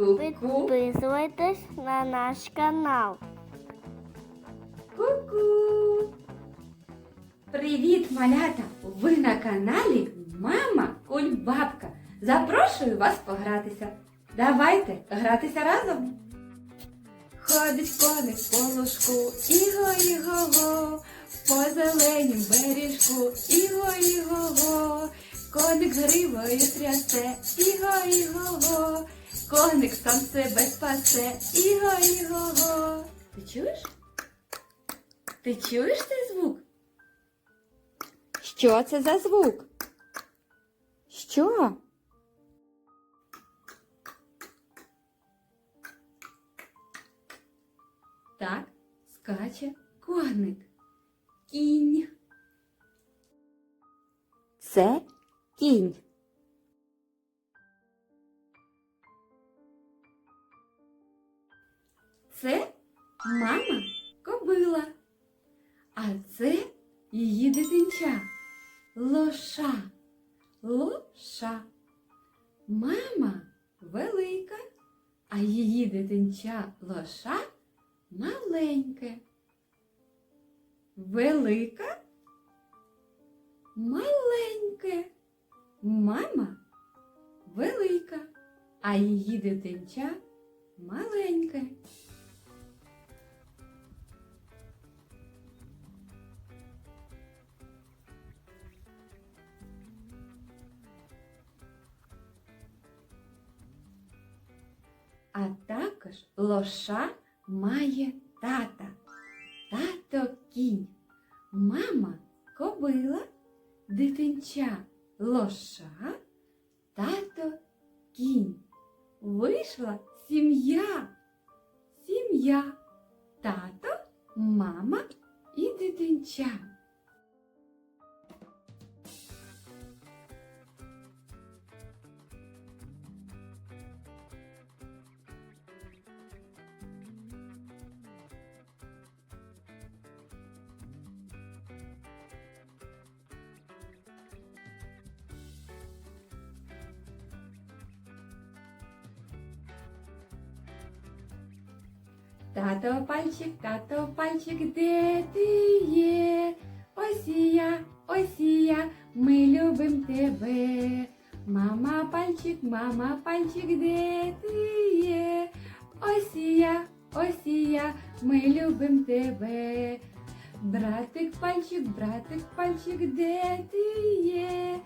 Ку-ку. Підписуйтесь на наш канал. Ку-ку! Привіт, малята! Ви на каналі Мама Кульбабка. Запрошую вас погратися. Давайте гратися разом. Ходить коник по ложку, іго іго-го, по зеленім бережку, іго іго-го, коник гривою трясе, іго іго-го, коник сам себе спасе, іго іго-го. Ти чуєш? Ти чуєш цей звук? Що це за звук? Що? Так, скаче коник. Кінь. Це кінь. Це мама кобила. А це її дитинча. Лоша. Лоша. Мама велика, а її дитинча лоша маленьке. Велика, маленьке. Мама велика, а її дитинча маленьке. А також лоша має тата. Тато кінь. Мама кобила, дитинча лоша, тато кінь. Вийшла сім'я. Сім'я. Тато, мама і дитинча. Тато пальчик, тато пальчик, де ти є? Ось і я, ось і я, ми любим тебе. Мама пальчик, мама пальчик, де ти є? Ось і я, ось і я, ми любим тебе. Братик пальчик, братик пальчик, де ти є?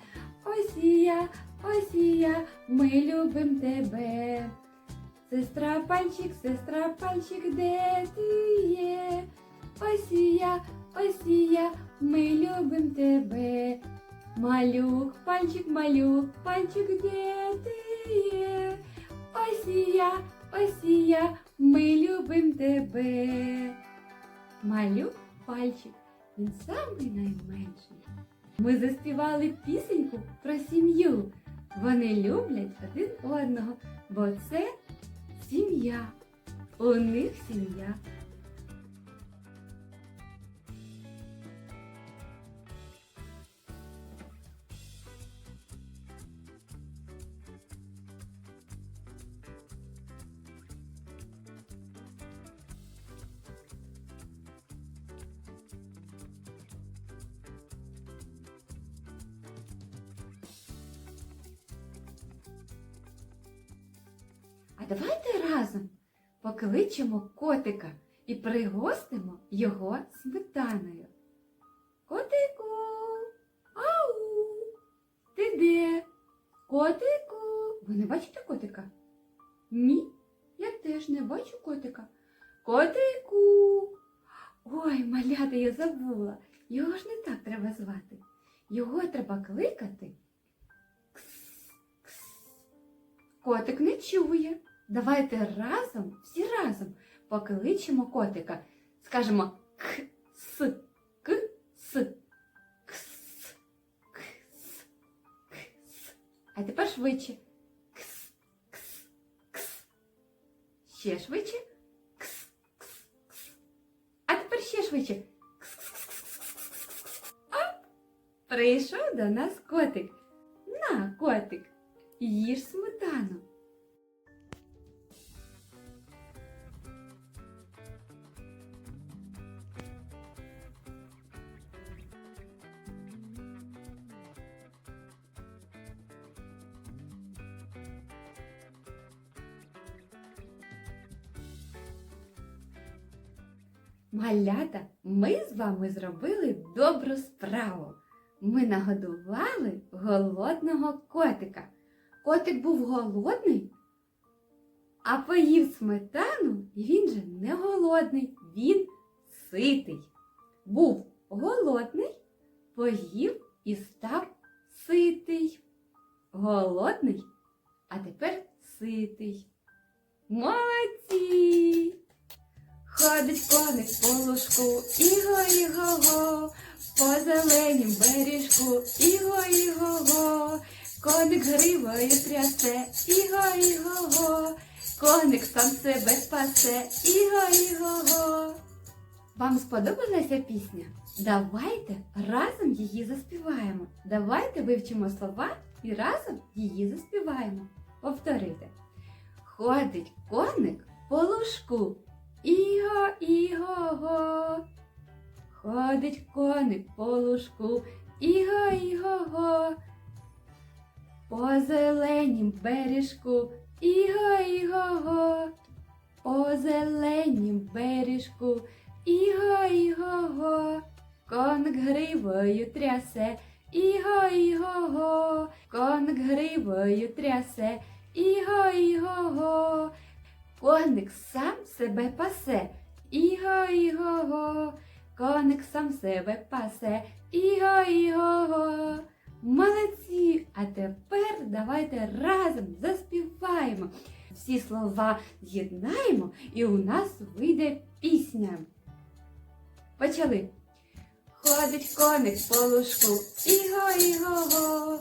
Ось і я, ось і я, ми любим тебе. Сестра пальчик, сестра пальчик, де ти є? Ось і я, ось і я, ми любим тебе. Малюк, пальчик, малюк, пальчик, де ти є? Ось і я, ось і я, ми любим тебе. Малюк пальчик, він самий найменший. Ми заспівали пісеньку про сім'ю. Вони люблять один одного, бо це Сім'я. У них сім'я. А давайте разом покличемо котика і пригостимо його сметаною. Котику, ау! Ти де? Котику. Ви не бачите котика? Ні, я теж не бачу котика. Котику. Ой, малята, я забула. Його ж не так треба звати. Його треба кликати. Кс, кс. Котик не чує. Давайте разом, всі разом покличемо котика. Скажемо кс, кс, кс, кс, кс. А тепер швидше. Кс, кс, кс. Ще швидше. Кс, кс, кс. А тепер ще швидше. Прийшов до нас котик. На, котик, їж сметану. Малята, ми з вами зробили добру справу. Ми нагодували голодного котика. Котик був голодний, а поїв сметану, і він же не голодний, він ситий. Був голодний, поїв і став ситий. Голодний, а тепер ситий. Молодці! Ходить коник по лужку, іго-іго-го, по зеленім бережку, іго-іго-го, коник гривою трясе, іго-іго-го, коник сам себе пасе, іго-іго-го. Вам сподобалася пісня? Давайте разом її заспіваємо. Давайте вивчимо слова і разом її заспіваємо. Повторите. Ходить коник по лужку. Іго, іго, го. Ходить коник по лужку. Іго, іго, го. По зеленім бережку. Іго, іго, го. По зеленім бережку. Іго, іго, го. Коник гривою трясе. Іго, іго, го. Коник гривою трясе. Іго, іго, го. Коник сам себе пасе. Іго, іго, го. Коник сам себе пасе. Іго, іго, го. Молодці! А тепер давайте разом заспіваємо. Всі слова з'єднаємо і у нас вийде пісня. Почали. Ходить коник по лужку, іго, іго, го,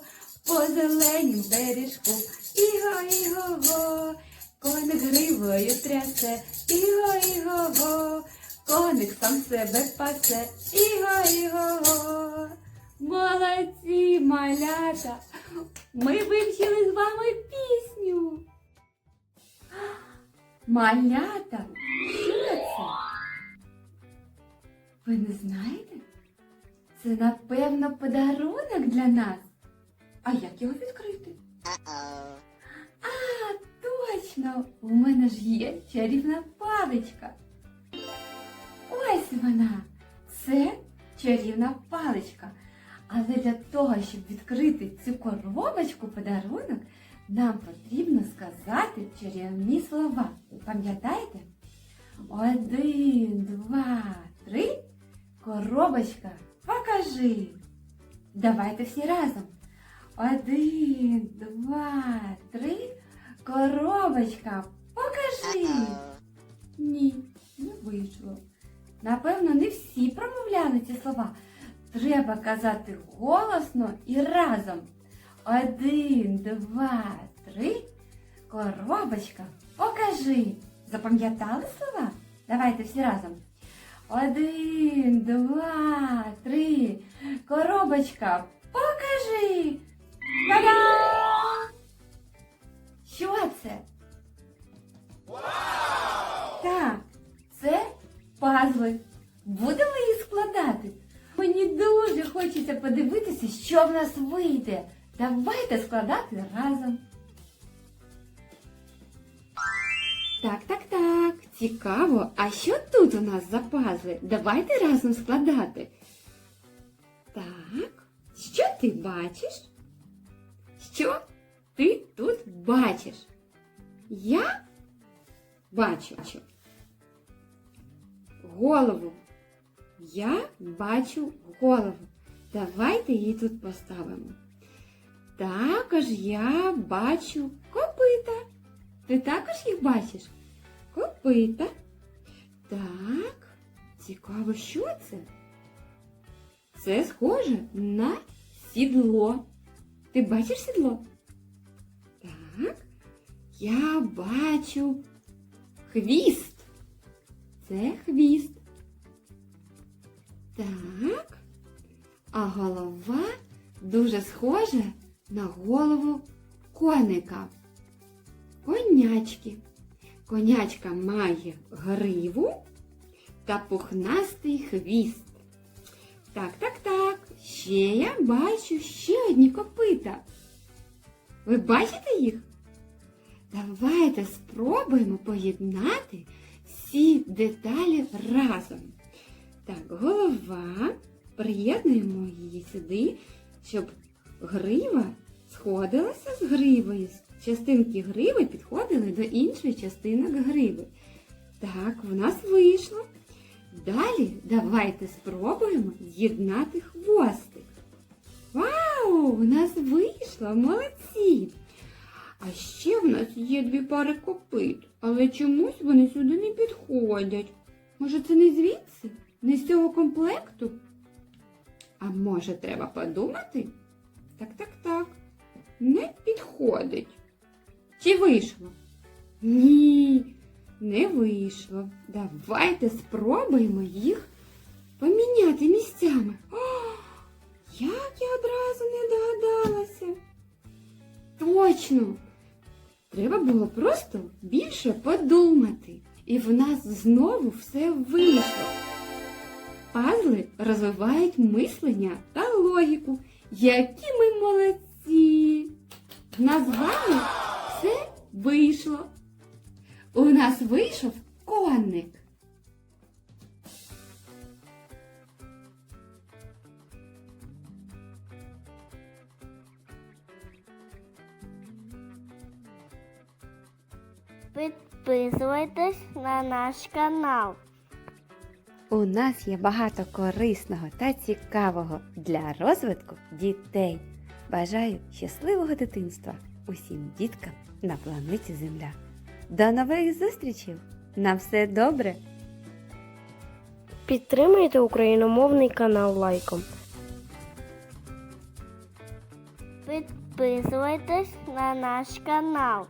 по зеленім бережку, іго, іго, го, коник гривою трясе, іго, іго, го, коник сам себе пасе, іго, іго, го. Молодці, малята! Ми вивчили з вами пісню. Малята, що це? Ви не знаєте? Це, напевно, подарунок для нас. А як його відкрити? Точно! У мене ж є чарівна паличка. Ось вона. Це чарівна паличка. Але для того, щоб відкрити цю коробочку подарунок, нам потрібно сказати чарівні слова. Пам'ятаєте? Один, два, три. Коробочка, покажи. Давайте всі разом. Один, два, три. Коробочка, покажи. Ні, не вийшло. Напевно, не всі промовляли ці слова. Треба казати голосно і разом. Один, два, три. Коробочка, покажи. Запам'ятали слова? Давайте всі разом. Один, два, три. Коробочка, покажи. Та-дам! Що це? Так, це пазли. Будемо їх складати. Мені дуже хочеться подивитися, що в нас вийде. Давайте складати разом. Так, так, так. Цікаво. А що тут у нас за пазли? Давайте разом складати. Так, що ти бачиш? Що ти тут бачиш? Я бачу голову. Я бачу голову. Давайте її тут поставимо. Також я бачу копита. Ти також їх бачиш? Копита. Так, цікаво, що це? Це схоже на сідло. Ти бачиш сідло? Я бачу хвіст. Це хвіст. Так. А голова дуже схожа на голову коника. Конячки. Конячка має гриву та пухнастий хвіст. Так, так, так. Ще я бачу ще одні копита. Ви бачите їх? Давайте спробуємо поєднати всі деталі разом. Так, голова. Приєднуємо її сюди, щоб грива сходилася з гривою. Частинки гриви підходили до іншої частинок гриви. Так, в нас вийшло. Далі давайте спробуємо з'єднати хвостик. Вау! У нас вийшло! Молодці! А ще в нас є дві пари копит, але чомусь вони сюди не підходять. Може, це не звідси? Не з цього комплекту? А може, треба подумати? Так, так, так. Не підходить. Чи вийшло? Ні, не вийшло. Давайте спробуємо їх поміняти Точно! Треба було просто більше подумати. І в нас знову все вийшло. Пазли розвивають мислення та логіку. Які ми молодці! В нас з вами все вийшло. У нас вийшов коник. Підписуйтесь на наш канал. У нас є багато корисного та цікавого для розвитку дітей. Бажаю щасливого дитинства усім діткам на планеті Земля. До нових зустрічей! На все добре! Підтримайте україномовний канал лайком. Підписуйтесь на наш канал.